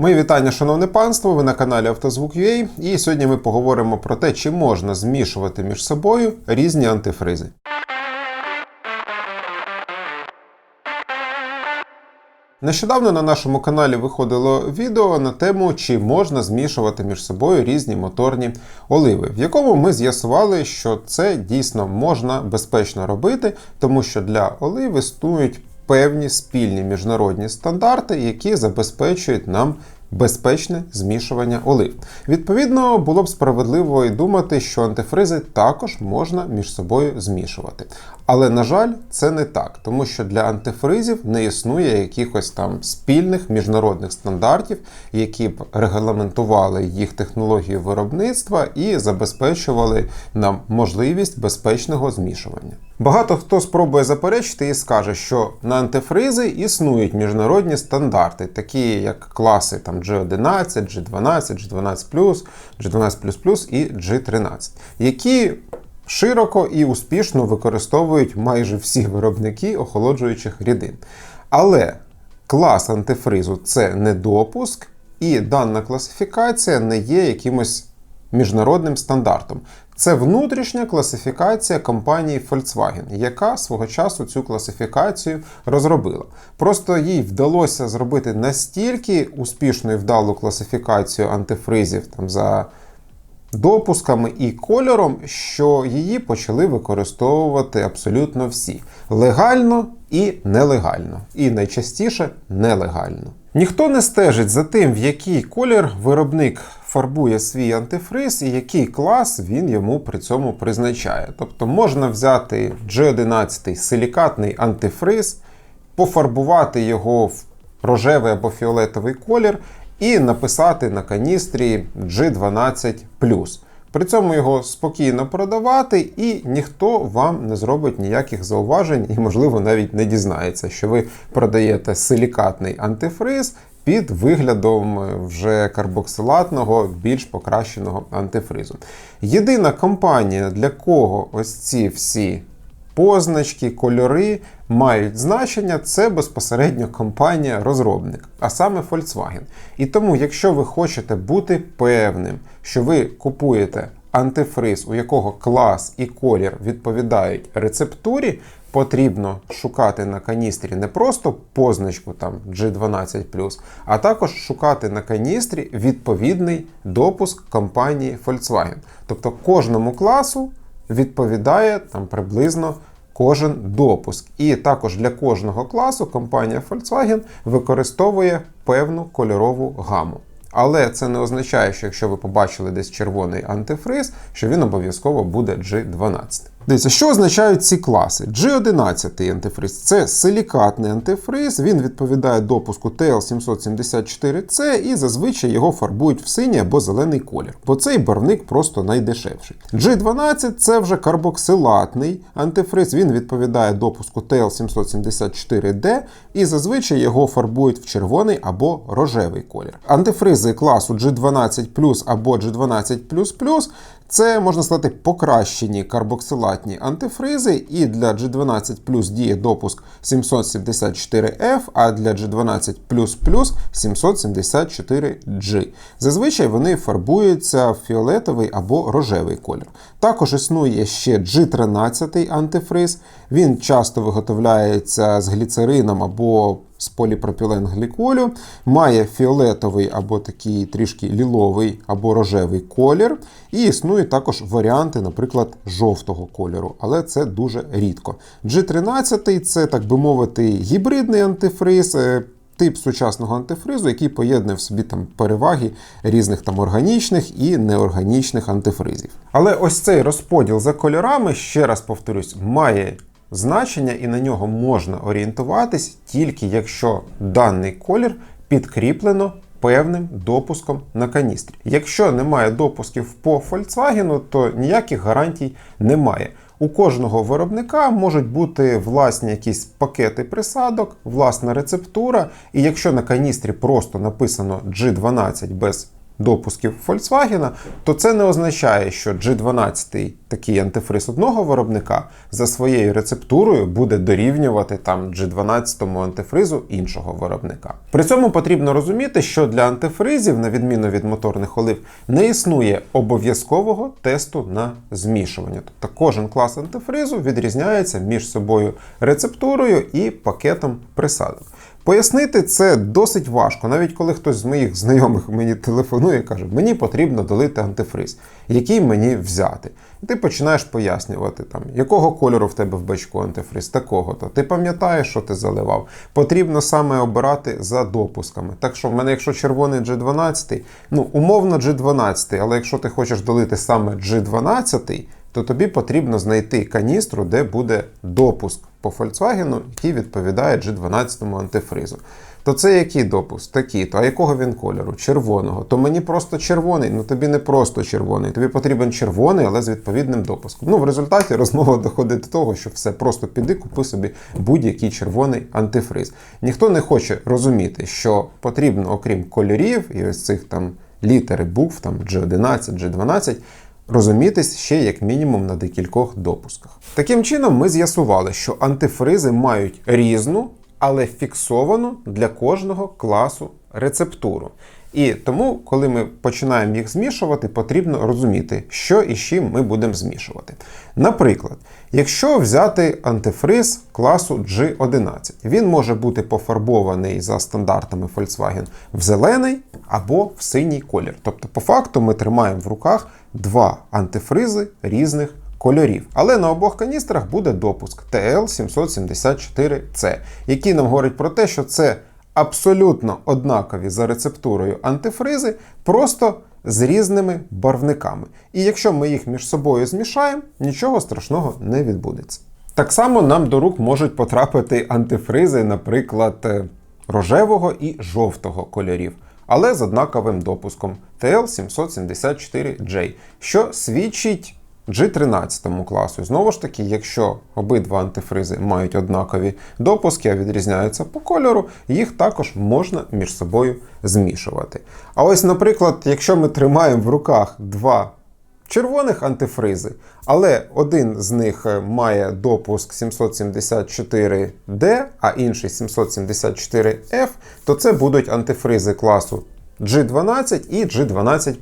Мої вітання, шановне панство. Ви на каналі Автозвук.ua і сьогодні ми поговоримо про те, чи можна змішувати між собою різні антифризи. Нещодавно на нашому каналі виходило відео на тему, чи можна змішувати між собою різні моторні оливи, в якому ми з'ясували, що це дійсно можна безпечно робити, тому що для олив існують певні спільні міжнародні стандарти, які забезпечують нам безпечне змішування олив. Відповідно, було б справедливо і думати, що антифризи також можна між собою змішувати. Але, на жаль, це не так, тому що для антифризів не існує якихось там спільних міжнародних стандартів, які б регламентували їх технологію виробництва і забезпечували нам можливість безпечного змішування. Багато хто спробує заперечити і скаже, що на антифризи існують міжнародні стандарти, такі як класи там G11, G12, G12+, G12++ і G13, які широко і успішно використовують майже всі виробники охолоджуючих рідин. Але клас антифризу це не допуск, і дана класифікація не є якимось міжнародним стандартом. Це внутрішня класифікація компанії Volkswagen, яка свого часу цю класифікацію розробила. Просто їй вдалося зробити настільки успішну і вдалу класифікацію антифризів там за допусками і кольором, що її почали використовувати абсолютно всі легально і нелегально, і найчастіше нелегально. Ніхто не стежить за тим, в який колір виробник фарбує свій антифриз і який клас він йому при цьому призначає. Тобто можна взяти G11 силікатний антифриз, пофарбувати його в рожевий або фіолетовий колір і написати на каністрі G12. При цьому його спокійно продавати, і ніхто вам не зробить ніяких зауважень, і, можливо, навіть не дізнається, що ви продаєте силікатний антифриз під виглядом вже карбоксилатного, більш покращеного антифризу. Єдина компанія, для кого ось ці всі позначки, кольори мають значення, це безпосередньо компанія-розробник, а саме Volkswagen. І тому, якщо ви хочете бути певним, що ви купуєте антифриз, у якого клас і колір відповідають рецептурі, потрібно шукати на каністрі не просто позначку там G12, а також шукати на каністрі відповідний допуск компанії Volkswagen. Тобто кожному класу відповідає там приблизно кожен допуск. І також для кожного класу компанія Volkswagen використовує певну кольорову гаму. Але це не означає, що якщо ви побачили десь червоний антифриз, що він обов'язково буде G12. Дивіться, що означають ці класи? G11 антифриз це силікатний антифриз, він відповідає допуску TL774C і зазвичай його фарбують в синій або зелений колір, бо цей барвник просто найдешевший. G12 це вже карбоксилатний антифриз, він відповідає допуску TL774D і зазвичай його фарбують в червоний або рожевий колір. Антифризи класу G12 або G12 це можна сказати покращені карбоксилатні антифризи, і для G12 Plus діє допуск 774F, а для G12 774G. Зазвичай вони фарбуються в фіолетовий або рожевий колір. Також існує ще G13 антифриз, він часто виготовляється з гліцерином або з поліпропіленгліколю, має фіолетовий або такий трішки ліловий або рожевий колір. І існують також варіанти, наприклад, жовтого кольору, але це дуже рідко. G13 це, так би мовити, гібридний антифриз. Е, тип сучасного антифризу, який поєднує в собі там переваги різних там органічних і неорганічних антифризів. Але ось цей розподіл за кольорами, ще раз повторюсь, має значення, і на нього можна орієнтуватись тільки якщо даний колір підкріплено певним допуском на каністрі. Якщо немає допусків по Volkswagen, то ніяких гарантій немає. У кожного виробника можуть бути власні якісь пакети присадок, власна рецептура, і якщо на каністрі просто написано G12 без допусків Volkswagen, то це не означає, що G12 такий антифриз одного виробника за своєю рецептурою буде дорівнювати там G12 антифризу іншого виробника. При цьому потрібно розуміти, що для антифризів, на відміну від моторних олив, не існує обов'язкового тесту на змішування. Тобто кожен клас антифризу відрізняється між собою рецептурою і пакетом присадок. Пояснити це досить важко, навіть коли хтось з моїх знайомих мені телефонує і каже, мені потрібно долити антифриз, який мені взяти. І ти починаєш пояснювати, там, якого кольору в тебе в бачку антифриз, такого-то. Ти пам'ятаєш, що ти заливав. Потрібно саме обирати за допусками. Так що в мене, якщо червоний G12, ну умовно G12, але якщо ти хочеш долити саме G12, то тобі потрібно знайти каністру, де буде допуск по Volkswagen, який відповідає G12 антифризу. То це який допуск? Такий, то а якого він кольору? Червоного. То мені просто червоний, ну тобі не просто червоний. Тобі потрібен червоний, але з відповідним допуском. Ну, в результаті розмова доходить до того, що все просто піди, купи собі будь-який червоний антифриз. Ніхто не хоче розуміти, що потрібно, окрім кольорів і ось цих там літери букв, там G11, G12 розумітись ще як мінімум на декількох допусках. Таким чином, ми з'ясували, що антифризи мають різну, але фіксовану для кожного класу рецептуру. І тому, коли ми починаємо їх змішувати, потрібно розуміти, що і з чим ми будемо змішувати. Наприклад, якщо взяти антифриз класу G11, він може бути пофарбований за стандартами Volkswagen в зелений або в синій колір. Тобто, по факту, ми тримаємо в руках два антифризи різних кольорів. Але на обох каністрах буде допуск TL774C, який нам говорить про те, що це абсолютно однакові за рецептурою антифризи, просто з різними барвниками. І якщо ми їх між собою змішаємо, нічого страшного не відбудеться. Так само нам до рук можуть потрапити антифризи, наприклад, е, рожевого і жовтого кольорів, але з однаковим допуском TL774J, що свідчить G13 класу. Знову ж таки, якщо обидва антифризи мають однакові допуски, а відрізняються по кольору, їх також можна між собою змішувати. А ось, наприклад, якщо ми тримаємо в руках два червоних антифризи, але один з них має допуск 774D, а інший 774F, то це будуть антифризи класу G12 і G12.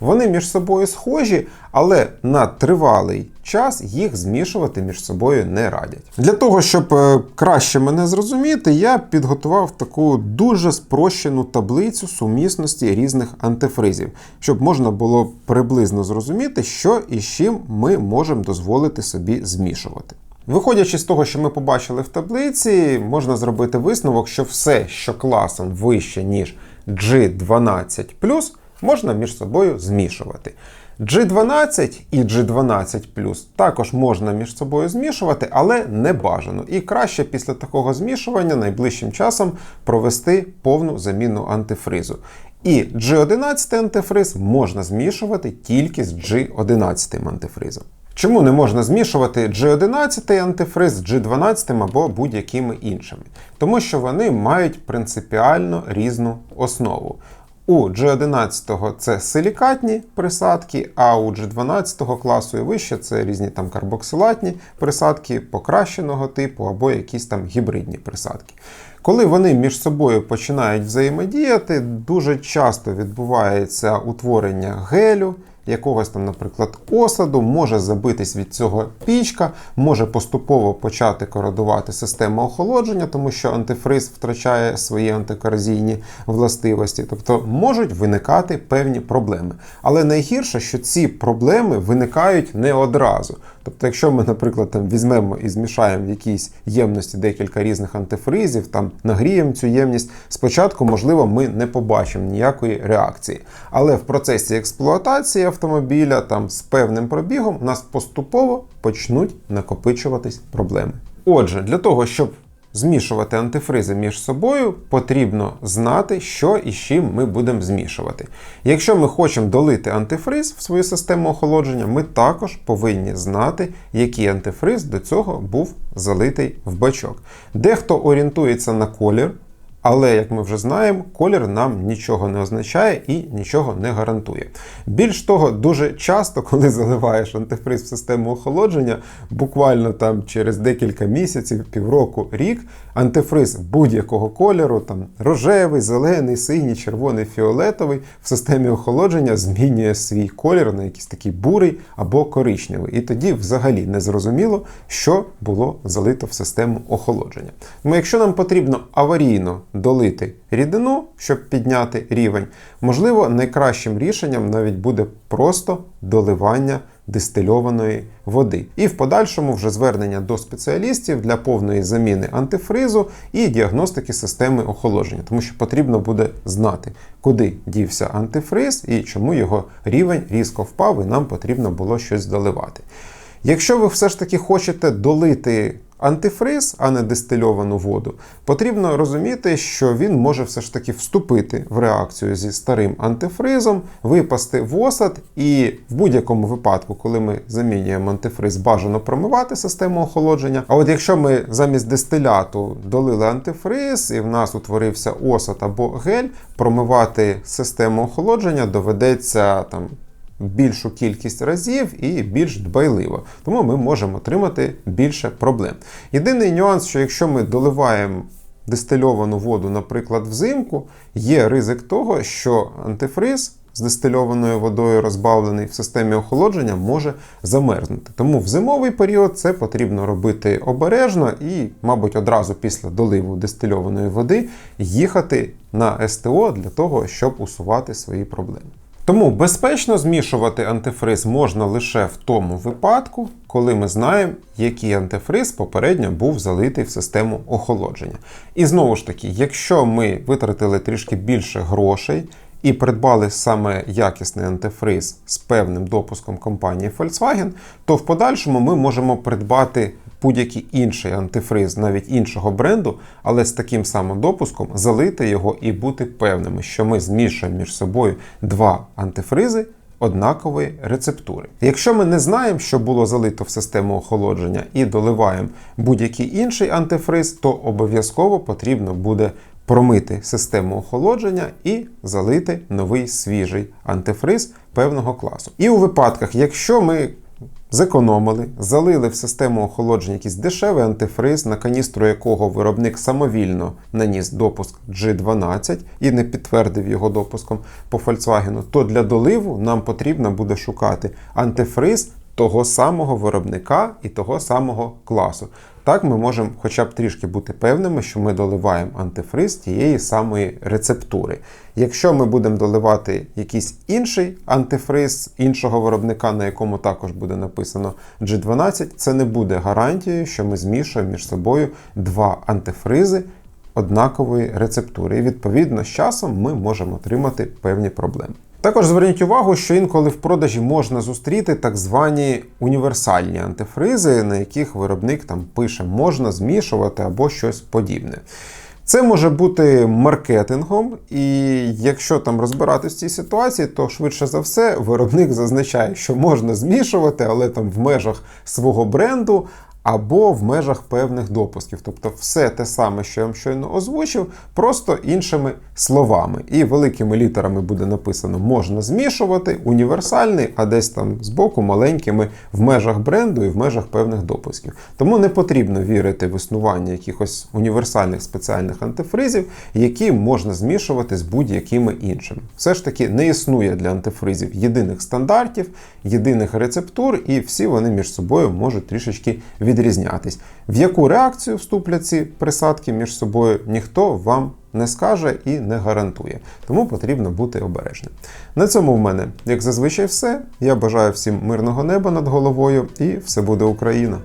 Вони між собою схожі, але на тривалий час їх змішувати між собою не радять. Для того, щоб е, краще мене зрозуміти, я підготував таку дуже спрощену таблицю сумісності різних антифризів, щоб можна було приблизно зрозуміти, що і з чим ми можемо дозволити собі змішувати. Виходячи з того, що ми побачили в таблиці, можна зробити висновок, що все, що класом вище, ніж G12 можна між собою змішувати. G12 і G12 також можна між собою змішувати, але не бажано. І краще після такого змішування найближчим часом провести повну заміну антифризу. І G11 антифриз можна змішувати тільки з G11 антифризом. Чому не можна змішувати G11 антифриз з G12 або будь-якими іншими? Тому що вони мають принципіально різну основу. У G11 це силікатні присадки, а у G12 класу і вище це різні там карбоксилатні присадки покращеного типу або якісь там гібридні присадки. Коли вони між собою починають взаємодіяти, дуже часто відбувається утворення гелю якогось там, наприклад, осаду, може забитись від цього пічка, може поступово почати кородувати систему охолодження, тому що антифриз втрачає свої антикорозійні властивості. Тобто можуть виникати певні проблеми. Але найгірше, що ці проблеми виникають не одразу. Тобто, якщо ми, наприклад, там візьмемо і змішаємо в якійсь ємності декілька різних антифризів, там нагріємо цю ємність, спочатку, можливо, ми не побачимо ніякої реакції. Але в процесі експлуатації автомобіля там з певним пробігом у нас поступово почнуть накопичуватись проблеми. Отже, для того, щоб змішувати антифризи між собою, потрібно знати, що і з чим ми будемо змішувати. Якщо ми хочемо долити антифриз в свою систему охолодження, ми також повинні знати, який антифриз до цього був залитий в бачок. Дехто орієнтується на колір Але, як ми вже знаємо, колір нам нічого не означає і нічого не гарантує. Більш того, дуже часто, коли заливаєш антифриз в систему охолодження, буквально там через декілька місяців, півроку, рік, антифриз будь-якого кольору, там рожевий, зелений, синій, червоний, фіолетовий, в системі охолодження змінює свій колір на якийсь такий бурий або коричневий. І тоді взагалі не зрозуміло, що було залито в систему охолодження. Тому якщо нам потрібно аварійно долити рідину, щоб підняти рівень, можливо, найкращим рішенням навіть буде просто доливання дистильованої води. І в подальшому вже звернення до спеціалістів для повної заміни антифризу і діагностики системи охолодження, тому що потрібно буде знати, куди дівся антифриз і чому його рівень різко впав, і нам потрібно було щось доливати. Якщо ви все ж таки хочете долити антифриз, а не дистильовану воду, потрібно розуміти, що він може все ж таки вступити в реакцію зі старим антифризом, випасти в осад, і в будь-якому випадку, коли ми замінюємо антифриз, бажано промивати систему охолодження. А от якщо ми замість дистиляту долили антифриз, і в нас утворився осад або гель, промивати систему охолодження доведеться там більшу кількість разів і більш дбайливо. Тому ми можемо отримати більше проблем. Єдиний нюанс, що якщо ми доливаємо дистильовану воду, наприклад, взимку, є ризик того, що антифриз. З дистильованою водою розбавлений в системі охолодження може замерзнути. Тому в зимовий період це потрібно робити обережно і, мабуть, одразу після доливу дистильованої води їхати на СТО для того, щоб усувати свої проблеми. Тому безпечно змішувати антифриз можна лише в тому випадку, коли ми знаємо, який антифриз попередньо був залитий в систему охолодження. І знову ж таки, якщо ми витратили трішки більше грошей і придбали саме якісний антифриз з певним допуском компанії Volkswagen, то в подальшому ми можемо придбати будь-який інший антифриз, навіть іншого бренду, але з таким самим допуском залити його і бути певними, що ми змішуємо між собою два антифризи. Однакової рецептури. Якщо ми не знаємо, що було залито в систему охолодження, і доливаємо будь-який інший антифриз, то обов'язково потрібно буде промити систему охолодження і залити новий свіжий антифриз певного класу. І у випадках, якщо ми Зекономили, залили в систему охолодження якийсь дешевий антифриз, на каністру якого виробник самовільно наніс допуск G12 і не підтвердив його допуском по Volkswagen, то для доливу нам потрібно буде шукати антифриз того самого виробника і того самого класу. Так ми можемо хоча б трішки бути певними, що ми доливаємо антифриз тієї самої рецептури. Якщо ми будемо доливати якийсь інший антифриз іншого виробника, на якому також буде написано G12, це не буде гарантією, що ми змішуємо між собою два антифризи однакової рецептури. І відповідно з часом ми можемо отримати певні проблеми. Також зверніть увагу, що інколи в продажі можна зустріти так звані універсальні антифризи, на яких виробник там пише можна змішувати або щось подібне. Це може бути маркетингом, і якщо там розбиратися в цій ситуації, то швидше за все виробник зазначає, що можна змішувати, але там в межах свого бренду, або в межах певних допусків. Тобто все те саме, що я вам щойно озвучив, просто іншими словами. І великими літерами буде написано можна змішувати, універсальний, а десь там збоку маленькими в межах бренду і в межах певних допусків. Тому не потрібно вірити в існування якихось універсальних спеціальних антифризів, які можна змішувати з будь-якими іншими. Все ж таки не існує для антифризів єдиних стандартів, єдиних рецептур, і всі вони між собою можуть трішечки відрізнятися відрізнятись. В яку реакцію вступлять ці присадки між собою, ніхто вам не скаже і не гарантує. Тому потрібно бути обережним. На цьому в мене, як зазвичай, все. Я бажаю всім мирного неба над головою і все буде Україна!